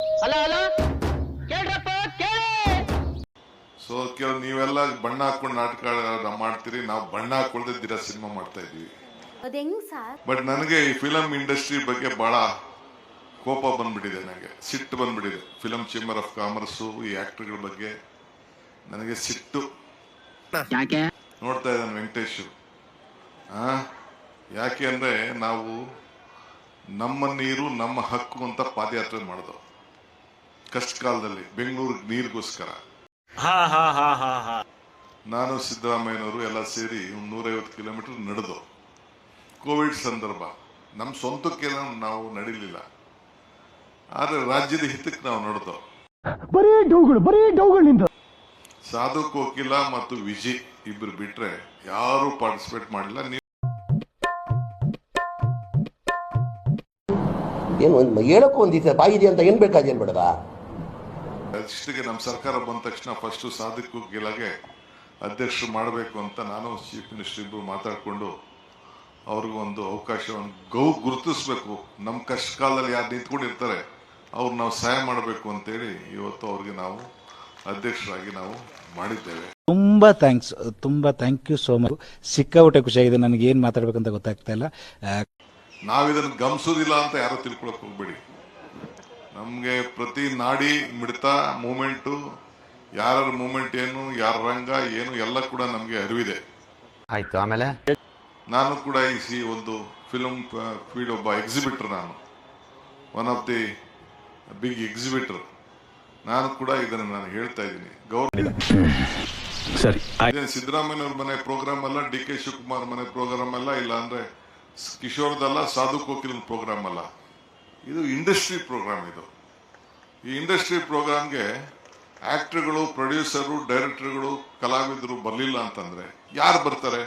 Hello hello? ಕೇಳ್ರಪ್ಪ ಕೇಳಿ! So ಕೆಲವು ನೀವೆಲ್ಲ ಬಣ್ಣ ಹಾಕೊಂಡು ನಾಟಕ ಮಾಡ್ತೀರಿ. ನಾವು ಬಣ್ಣ ಹಾಕೊಳ್ದಿದ್ದೀರ ಸಿನಿಮಾ ಮಾಡ್ತಾ ಇದೀವಿ ಅದ್ ಹೆಂಗ್ ಸರ್? ಬಟ್ ನನಗೆ ಈ ಫಿಲಂ ಇಂಡಸ್ಟ್ರಿ ಬಗ್ಗೆ ಬಹಳ ಕೋಪ ಬಂದ್ಬಿಟ್ಟಿದೆ ನನಗೆ ಸಿಟ್ಟು ಬಂದ್ಬಿಟ್ಟಿದೆ. ಫಿಲಂ ಚೇಂಬರ್ ಆಫ್ ಕಾಮರ್ಸು ಈ ಆಕ್ಟರ್ಗಳ ಬಗ್ಗೆ ನನಗೆ ಸಿಟ್ಟು. ಯಾಕೆ? ನೋಡ್ತಾ ಇದ್ದಾನೆ ವೆಂಕಟೇಶ್. ಆ? ಯಾಕೆ ಅಂದ್ರೆ ನಾವು ನಮ್ಮ ನೀರು ನಮ್ಮ ಹಕ್ಕು ಅಂತ ಪಾದಯಾತ್ರೆ ಮಾಡಿದೋ. ಕಷ್ಟ ಕಾಲದಲ್ಲಿ ಬೆಂಗಳೂರಿಗೆ ನೀರಿಗೋಸ್ಕರ. ನಾನು ಸಿದ್ದರಾಮಯ್ಯನವರು ಎಲ್ಲ ಸೇರಿ ಒಂದು ನೂರೈವತ್ತು ಕಿಲೋಮೀಟರ್ ನಡೆದು ಕೋವಿಡ್ ಸಂದರ್ಭ ನಮ್ಮ ಸ್ವಂತಕ್ಕೆ ನಾವು ನಡಿಲಿಲ್ಲ. ಆದರೆ ರಾಜ್ಯದ ಹಿತಕ್ಕೆ ನಾವು ನಡೆದು. ಬರೀ ಡೌಗಳು ಬರೀ ಡೌಗಳಿಂದ ನಿಂದ. ಸಾಧು ಕೋಕಿಲ ಮತ್ತು ವಿಜಿ ಇಬ್ರು ಬಿಟ್ರೆ ಯಾರು ಪಾರ್ಟಿಸಿಪೇಟ್ ಮಾಡಿಲ್ಲ. ನೀವು ಏನು ಒಂದು ಹೇಳಕ್ಕೂ ಬಾಗಿ ಬಾಯಿದೆ ಅಂತ ಏನು ಬೇಕಾದ ಏನು ಬೇಡದ ಇಷ್ಟಿಗೆ ನಮ್ಮ ಸರ್ಕಾರ ಬಂದ ತಕ್ಷಣ ಫಸ್ಟ್ ಸಾಧಕು ಗೆಲಗೆ ಅಧ್ಯಕ್ಷರು ಮಾಡಬೇಕು ಅಂತ ನಾನು ಚೀಫ್ ಮಿನಿಸ್ಟರ್ ಇಬ್ಬರು ಮಾತಾಡಿಕೊಂಡು ಅವ್ರಿಗೂ ಒಂದು ಅವಕಾಶವನ್ನು ಗೌ ಗುರುತಿಸ್ಬೇಕು. ನಮ್ಮ ಕಷ್ಟ ಕಾಲದಲ್ಲಿ ಯಾರು ನಿಂತ್ಕೊಂಡಿರ್ತಾರೆ ಅವ್ರು ನಾವು ಸಹಾಯ ಮಾಡಬೇಕು ಅಂತೇಳಿ ಇವತ್ತು ಅವ್ರಿಗೆ ನಾವು ಅಧ್ಯಕ್ಷರಾಗಿ ನಾವು ಮಾಡಿದ್ದೇವೆ. ತುಂಬಾ ಥ್ಯಾಂಕ್ಸ್ ತುಂಬಾ ಥ್ಯಾಂಕ್ ಯು ಸೋ ಮಚ್ ಸಿಕ್ಕಾಪಟ್ಟೆ ಖುಷಿಯಾಗಿದೆ ನನಗೆ ಏನು ಮಾತಾಡ್ಬೇಕಂತ ಗೊತ್ತಾಗ್ತಾ ಇಲ್ಲ. ನಾವು ನಾವಿದನ್ನು ಗಮನಿಸೋದಿಲ್ಲ ಅಂತ ಯಾರು ತಿಳ್ಕೊಳಕ್ ಹೋಗ್ಬೇಡಿ. ನಮ್ಗೆ ಪ್ರತಿ ನಾಡಿ ಮಿಡಿತ ಮೂಮೆಂಟು ಯಾರ ಮೂಮೆಂಟ್ ಏನು ಯಾರ ರಂಗ ಏನು ಎಲ್ಲ ಕೂಡ ನಮಗೆ ಅರಿವಿದೆ. ಆಯ್ತು ಆಮೇಲೆ? ನಾನು ಕೂಡ ಈ ಸಿ ಒಂದು ಫಿಲಮ್ ಫೀಲ್ಡ್ ಒಬ್ಬ ಎಕ್ಸಿಬಿಟರ್ ನಾನು. One of the big exhibitor ನಾನು ಕೂಡ ಇದನ್ನು ನಾನು ಹೇಳ್ತಾ ಇದ್ದೀನಿ. ಗೌರವ ಸರಿ ಸಿದ್ದರಾಮಯ್ಯ ಸಿದ್ದರಾಮಯ್ಯವ್ರ ಮನೆ ಪ್ರೋಗ್ರಾಮ್ ಅಲ್ಲ ಡಿ ಕೆ ಶಿವಕುಮಾರ್ ಮನೆ ಪ್ರೋಗ್ರಾಮ್ ಅಲ್ಲ ಇಲ್ಲ ಅಂದ್ರೆ ಕಿಶೋರ್ದಲ್ಲ ಸಾಧು ಕೋಕಿಲ್ ಪ್ರೋಗ್ರಾಮ್ ಅಲ್ಲ. ಇದು ಇಂಡಸ್ಟ್ರಿ ಪ್ರೋಗ್ರಾಮ್ ಇದು. ಈ ಇಂಡಸ್ಟ್ರಿ ಪ್ರೋಗ್ರಾಮ್ಗೆ ಆಕ್ಟರ್ಗಳು ಪ್ರೊಡ್ಯೂಸರು ಡೈರೆಕ್ಟರ್ಗಳು ಕಲಾವಿದರು ಬರಲಿಲ್ಲ ಅಂತಂದ್ರೆ ಯಾರು ಬರ್ತಾರೆ?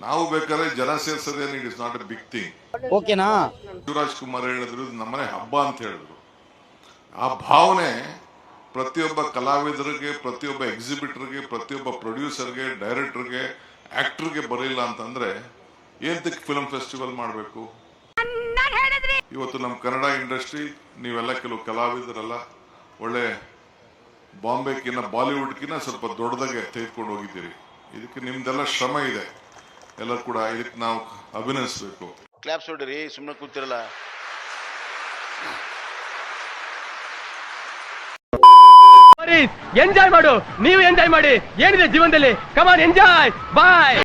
ನಾವು ಬೇಕಾದ್ರೆ ಜನ ಸೇರ್ಸೋದೇನು it is not a big thing ಓಕೆನಾ? ಶಿವರಾಜ್ ಕುಮಾರ್ ಹೇಳಿದ್ರು ನಮ್ಮನೆ ಹಬ್ಬ ಅಂತ ಹೇಳಿದ್ರು. ಆ ಭಾವನೆ ಪ್ರತಿಯೊಬ್ಬ ಕಲಾವಿದರಿಗೆ ಪ್ರತಿಯೊಬ್ಬ ಎಕ್ಸಿಬಿಟರ್ಗೆ ಪ್ರತಿಯೊಬ್ಬ ಪ್ರೊಡ್ಯೂಸರ್ಗೆ ಡೈರೆಕ್ಟರ್ಗೆ ಆಕ್ಟರ್ಗೆ ಬರಲಿಲ್ಲ ಅಂತಂದ್ರೆ ಏನ್ ಫಿಲ್ಮ್ ಫೆಸ್ಟಿವಲ್ ಮಾಡಬೇಕು? ಇವತ್ತು ನಮ್ಮ ಕನ್ನಡ ಇಂಡಸ್ಟ್ರಿ ನೀವೆಲ್ಲ ಕೆಲವು ಕಲಾವಿದರೆಲ್ಲ ಒಳ್ಳೆ ಬಾಂಬೆಕಿನ್ನ ಬಾಲಿವುಡ್ಕಿನ್ನ ಸ್ವಲ್ಪ ದೊಡ್ಡದಾಗೆ ತೆಗೆದುಕೊಂಡು ಹೋಗಿದ್ದೀರಿ. ಇದಕ್ಕೆ ನಿಮ್ದೆಲ್ಲ ಶ್ರಮ ಇದೆ. ಎಲ್ಲರೂ ಕೂಡ ಇದಕ್ಕೆ ನಾವು ಅಭಿನಂದಿಸಬೇಕು. ಕ್ಲಾಪ್ಸ್ ಹೊಡ್ರಿ ಸುಮ್ಮನೆ ಕೂತಿರಲ್ಲ. ಎಂಜಾಯ್ ಮಾಡು. ನೀವು ಎಂಜಾಯ್ ಮಾಡಿ. ಏನಿದೆ ಜೀವನದಲ್ಲಿ? ಕಮಾನ್ ಎಂಜಾಯ್ ಬಾಯ್